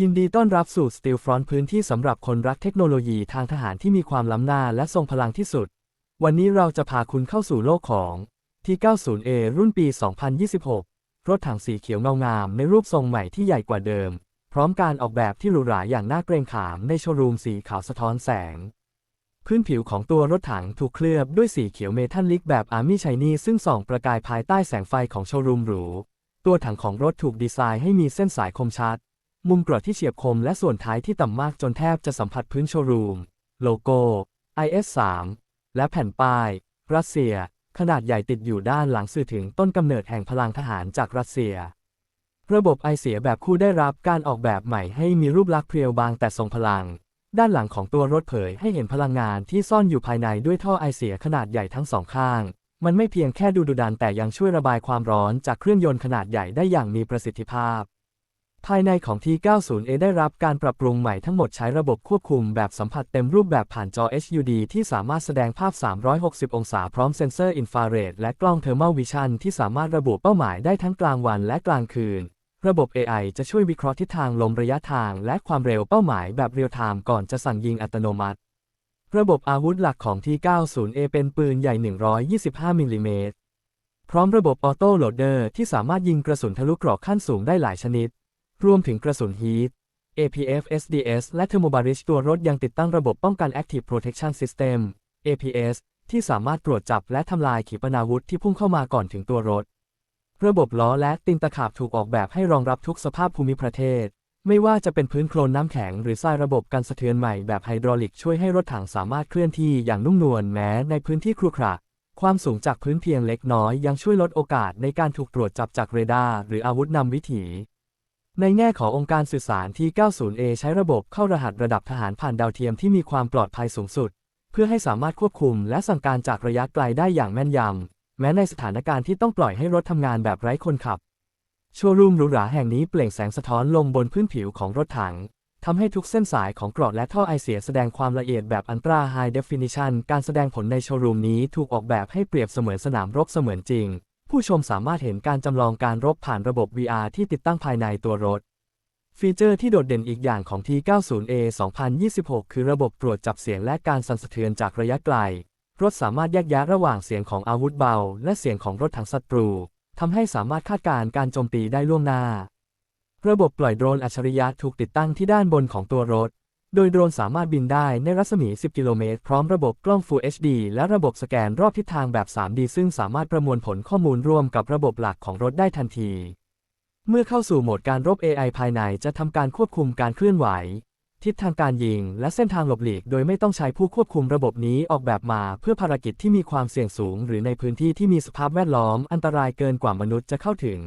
ยินดีต้อนรับสู่ Steel Front พื้นที่สำหรับคนรักเทคโนโลยีทางทหารที่มีความล้ำหน้าและทรงพลังที่สุด วันนี้เราจะพาคุณเข้าสู่โลกของ T90A รุ่นปี 2026 รถถังสีเขียวเงางามในรูปทรงใหม่ที่ใหญ่กว่าเดิม พร้อมการออกแบบที่หรูหราอย่างน่าเกรงขามในโชว์รูมสีขาวสะท้อนแสง พื้นผิวของตัวรถถังถูกเคลือบด้วยสีเขียวเมทัลลิกแบบอาร์มี่ชายนี่ซึ่งส่องประกายภายใต้แสงไฟของโชว์รูมหรู ตัวถังของรถถูกดีไซน์ให้มีเส้นสายคมชัด มุมกรดที่เฉียบคมและส่วนท้ายที่ต่ำมากจนแทบจะสัมผัสพื้นโชว์รูม โลโก้ IS-3 และแผ่นป้าย รัสเซีย ขนาดใหญ่ติดอยู่ด้านหลังสื่อถึงต้นกำเนิดแห่งพลังทหารจากรัสเซีย ระบบไอเสียแบบคู่ได้รับการออกแบบใหม่ให้มีรูปลักษณ์เพรียวบางแต่ทรงพลัง ด้านหลังของตัวรถเผยให้เห็นพลังงานที่ซ่อนอยู่ภายในด้วยท่อไอเสียขนาดใหญ่ทั้งสองข้าง มันไม่เพียงแค่ดูดุดันแต่ยังช่วยระบายความร้อนจากเครื่องยนต์ขนาดใหญ่ได้อย่างมีประสิทธิภาพ ภายในของ T90A ได้รับการปรับปรุงใหม่ทั้งหมดใช้ระบบควบคุมแบบสัมผัสเต็มรูปแบบผ่านจอ HUD ที่สามารถแสดงภาพ 360 องศาพร้อมเซ็นเซอร์อินฟราเรดและกล้องเทอร์มัลวิชันที่สามารถระบุเป้าหมายได้ทั้งกลางวันและกลางคืน ระบบ AI จะช่วยวิเคราะห์ทิศทางลมระยะทางและความเร็วเป้าหมายแบบเรียลไทม์ก่อนจะสั่งยิงอัตโนมัติ ระบบอาวุธหลักของ T90A เป็นปืนใหญ่ 125มิลลิเมตรพร้อมระบบออโต้โหลดเดอร์ที่สามารถยิงกระสุนทะลุเกราะขั้นสูงได้หลายชนิด รวมถึงกระสุนฮีท APF SDS และ Thermobarish ตัวรถยังติดตั้งระบบป้องกัน Active Protection System APS ที่สามารถตรวจจับและทำลายขีปนาวุธที่พุ่งเข้ามาก่อนถึงตัวรถ ระบบล้อและตีนตะขาบถูกออกแบบให้รองรับทุกสภาพภูมิประเทศ ไม่ว่าจะเป็นพื้นโคลนน้ำแข็งหรือทรายระบบกันสะเทือนใหม่แบบไฮดรอลิกช่วยให้รถถังสามารถเคลื่อนที่อย่างนุ่มนวลแม้ในพื้นที่ครุขระความสูงจากพื้นเพียงเล็กน้อยยังช่วยลดโอกาสในการถูกตรวจจับจากเรดาร์หรืออาวุธนำวิถี ในแง่ขององค์การสื่อสารที่ 90A ใช้ระบบเข้ารหัสระดับทหารผ่านดาวเทียมที่มีความปลอดภัยสูงสุด เพื่อให้สามารถควบคุมและสั่งการจากระยะไกลได้อย่างแม่นยำ แม้ในสถานการณ์ที่ต้องปล่อยให้รถทำงานแบบไร้คนขับโชว์รูมหรูหราแห่งนี้เปล่งแสงสะท้อนลงบนพื้นผิวของรถถังทำให้ทุกเส้นสายของกรอดและท่อไอเสียแสดงความละเอียดแบบอันตราไฮเดฟินิชันการแสดงผลในโชว์รูมนี้ถูกออกแบบให้เปรียบเสมือนสนามรบเสมือนจริง ผู้ชมสามารถเห็นการจำลองการรบผ่านระบบ VR ที่ติดตั้งภายในตัวรถ ฟีเจอร์ที่โดดเด่นอีกอย่างของ T90A 2026 คือระบบตรวจจับเสียงและการสั่นสะเทือนจากระยะไกล รถสามารถแยกแยะระหว่างเสียงของอาวุธเบา และเสียงของรถถังศัตรูทำให้สามารถคาดการณ์การโจมตีได้ล่วงหน้า ระบบปล่อยโดรนอัจฉริยะถูกติดตั้งที่ด้านบนของตัวรถ โดยโดรนสามารถบินได้ในรัศมี 10 กิโลเมตร พร้อมระบบกล้อง Full HD และระบบสแกนรอบทิศทางแบบ 3D ซึ่งสามารถประมวลผลข้อมูลร่วมกับระบบหลักของรถได้ทันที เมื่อเข้าสู่โหมดการรบ AI ภายในจะทำการควบคุมการเคลื่อนไหว ทิศทางการยิง และเส้นทางหลบหลีก โดยไม่ต้องใช้ผู้ควบคุมระบบนี้ออกแบบมา เพื่อภารกิจที่มีความเสี่ยงสูง หรือในพื้นที่ที่มีสภาพแวดล้อมอันตรายเกินกว่ามนุษย์จะเข้าถึง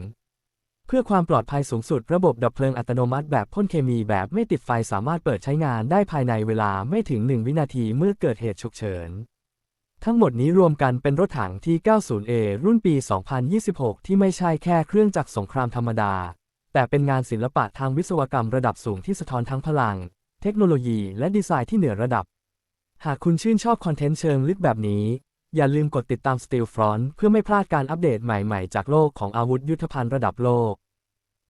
เพื่อความปลอดภัยสูงสุดระบบดับเพลิงอัตโนมัติแบบพ่นเคมีแบบไม่ติดไฟสามารถเปิดใช้งานได้ภายในเวลาไม่ถึง 1 วินาทีเมื่อเกิดเหตุฉุกเฉิน ทั้งหมดนี้รวมกันเป็นรถถังที่ 90A รุ่นปี 2026 ที่ไม่ใช่แค่เครื่องจักรสงครามธรรมดา แต่เป็นงานศิลปะทางวิศวกรรมระดับสูงที่สะท้อนทั้งพลัง เทคโนโลยี และดีไซน์ที่เหนือระดับ หากคุณชื่นชอบคอนเทนต์เชิงลึกแบบนี้ อย่าลืมกดติดตาม Steel Front เพื่อไม่พลาดการอัปเดตใหม่ๆ จากโลกของอาวุธยุทโธภัณฑ์ระดับโลก